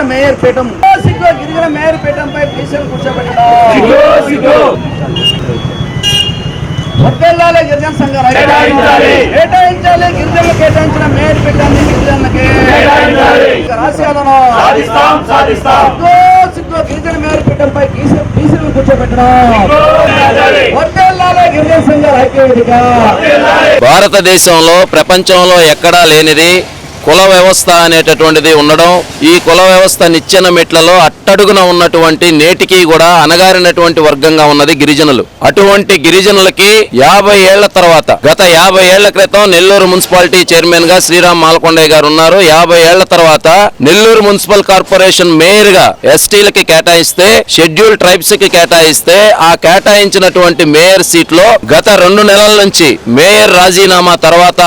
గిరిజన మేయర్ పీఠం సిగ్గు గిరిజన మేయర్ పీఠంపై బీసీలు కూర్చోబెట్టడం వర్దెల్లాలి గిరిజన సంఘాలు. కేటాయించాలి. గిరిజనులు కేటాయించిన మేయర్ పీఠాన్ని గిరిజనులకి. సిగ్గు గిరిజన మేయర్ పీఠంపై బీసీలు కూర్చోబెట్టడం భారతదేశంలో ప్రపంచంలో ఎక్కడా లేనిది కుల వ్యవస్థ అనేటటువంటిది ఉండడం ఈ కుల వ్యవస్థ నిచ్చెన మెట్లలో అట్టడుగున ఉన్నటువంటి నేటికి కూడా అనగారినటువంటి వర్గంగా ఉన్నది గిరిజనులు. అటువంటి గిరిజనులకి యాభై ఏళ్ళ తర్వాత గత యాభై ఏళ్ళ క్రితం నెల్లూరు మున్సిపాలిటీ చైర్మన్గా శ్రీరామ్ మాలకొండయ్య గారు ఉన్నారు. యాభై ఏళ్ళ తర్వాత నెల్లూరు మున్సిపల్ కార్పొరేషన్ మేయర్గా ఎస్టీలకి కేటాయిస్తే షెడ్యూల్ ట్రైబ్స్కి కేటాయిస్తే ఆ కేటాయించినటువంటి మేయర్ సీట్లో గత రెండు నెలల నుంచి మేయర్ రాజీనామా తర్వాత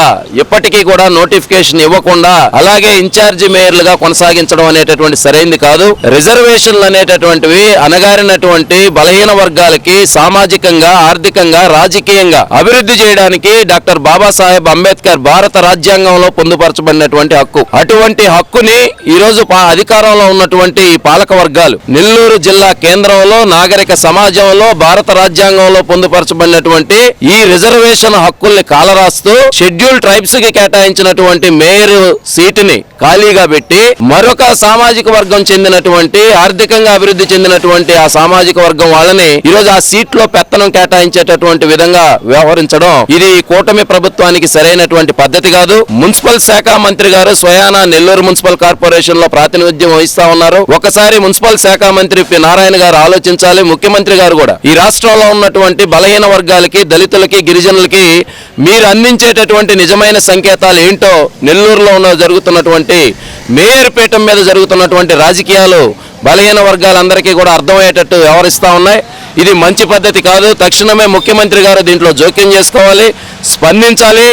ఇప్పటికీ కూడా నోటిఫికేషన్ ఇవ్వకుండా అలాగే ఇన్ఛార్జి మేయర్లుగా కొనసాగించడం అనేటటువంటి సరైంది కాదు. రిజర్వేషన్లు అనేటటువంటివి అనగారినటువంటి బలహీన వర్గాలకి సామాజికంగా ఆర్థికంగా రాజకీయంగా అభివృద్ధి చేయడానికి డాక్టర్ బాబాసాహెబ్ అంబేద్కర్ భారత రాజ్యాంగంలో పొందుపరచబడినటువంటి హక్కు. అటువంటి హక్కుని ఈ రోజు పా- అధికారంలో ఉన్నటువంటి ఈ పాలక వర్గాలు నెల్లూరు జిల్లా కేంద్రంలో నాగరిక సమాజంలో భారత రాజ్యాంగంలో పొందుపరచబడినటువంటి ఈ రిజర్వేషన్ హక్కుల్ని కాలరాస్తూ షెడ్యూల్ ట్రైబ్స్కి కేటాయించినటువంటి మేయర్ సీటుని ఖాళీగా పెట్టి మరొక సామాజిక వర్గం చెందినటువంటి ఆర్థికంగా అభివృద్ధి చెందినటువంటి ఆ సామాజిక వర్గం వాళ్ళని ఈరోజు ఆ సీట్లో పెత్తనం కేటాయించేటటువంటి విధంగా వ్యవహరించడం ఇది కూటమి ప్రభుత్వానికి సరైనటువంటి పద్ధతి కాదు. మున్సిపల్ శాఖ మంత్రి గారు స్వయాన నెల్లూరు మున్సిపల్ కార్పొరేషన్లో ప్రాతినిధ్యం వహిస్తా ఉన్నారు. ఒకసారి మున్సిపల్ శాఖ మంత్రి పి. నారాయణ గారు ఆలోచించాలి. ముఖ్యమంత్రి గారు కూడా ఈ రాష్ట్రంలో ఉన్నటువంటి బలహీన వర్గాలకి దళితులకి గిరిజనులకి మీరు అందించేటటువంటి నిజమైన సంకేతాలు ఏంటో నెల్లూరులో ఉన్న జరుగుతున్నటువంటి మేయర్ పీఠం మీద జరుగుతున్నటువంటి రాజకీయాలు బలహీన వర్గాలందరికీ కూడా అర్థమయ్యేటట్టు వ్యవహరిస్తూ ఉన్నాయి. ఇది మంచి పద్ధతి కాదు. తక్షణమే ముఖ్యమంత్రి గారు దీంట్లో జోక్యం చేసుకోవాలి స్పందించాలి.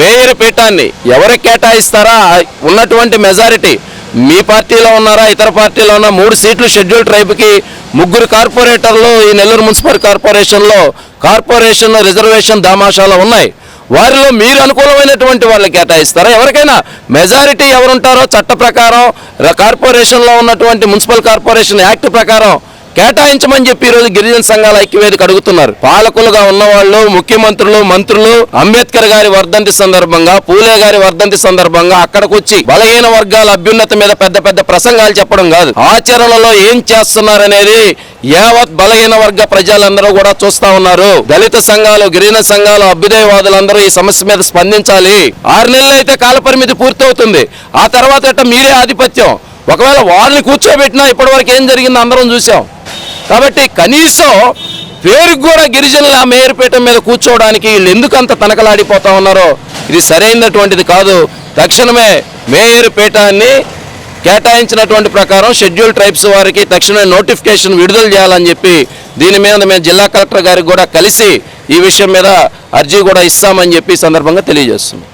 మేయర్ పీఠాన్ని ఎవరికి కేటాయిస్తారా? ఉన్నటువంటి మెజారిటీ మీ పార్టీలో ఉన్నారా? ఇతర పార్టీలో ఉన్న? మూడు సీట్లు షెడ్యూల్ ట్రైబ్కి ముగ్గురు కార్పొరేటర్లు ఈ నెల్లూరు మున్సిపల్ కార్పొరేషన్లో కార్పొరేషన్ రిజర్వేషన్ దామాషాలు ఉన్నాయి. వారిలో మీరు అనుకూలమైనటువంటి వాళ్ళు కేటాయిస్తారా? ఎవరికైనా మెజారిటీ ఎవరుంటారో చట్ట ప్రకారం ర- కార్పొరేషన్లో ఉన్నటువంటి మున్సిపల్ కార్పొరేషన్ యాక్ట్ ప్రకారం కేటాయించమని చెప్పి ఈరోజు గిరిజన సంఘాల ఐక్యవేదిక అడుగుతున్నారు. పాలకులుగా ఉన్నవాళ్ళు ముఖ్యమంత్రులు మంత్రులు అంబేద్కర్ గారి వర్ధంతి సందర్భంగా పూలే గారి వర్ధంతి సందర్భంగా అక్కడికి వచ్చి బలహీన వర్గాల అభ్యున్నత మీద పెద్ద పెద్ద ప్రసంగాలు చెప్పడం కాదు. ఆచరణలో ఏం చేస్తున్నారనేది యావత్ బలహీన వర్గ ప్రజలందరూ కూడా చూస్తా ఉన్నారు. దళిత సంఘాలు గిరిజన సంఘాలు అభ్యుదయవాదులందరూ ఈ సమస్య మీద స్పందించాలి. ఆరు నెలలు అయితే కాలపరిమితి పూర్తవుతుంది. ఆ తర్వాత మీరే ఆధిపత్యం. ఒకవేళ వాళ్ళని కూర్చోబెట్టినా ఇప్పటివరకు ఏం జరిగిందో అందరం చూసాం కాబట్టి కనీసం పేరుకు కూడా గిరిజనుల ఆ మేయర్పీఠం మీద కూర్చోవడానికి వీళ్ళు ఎందుకంత తనకలాడిపోతా ఉన్నారో ఇది సరైనటువంటిది కాదు. తక్షణమే మేయర్ పీఠాన్ని కేటాయించినటువంటి ప్రకారం షెడ్యూల్ ట్రైబ్స్ వారికి తక్షణమే నోటిఫికేషన్ విడుదల చేయాలని చెప్పి దీని మీద మేము జిల్లా కలెక్టర్ గారికి కూడా కలిసి ఈ విషయం మీద అర్జీ కూడా ఇస్తామని చెప్పి సందర్భంగా తెలియజేస్తున్నాం.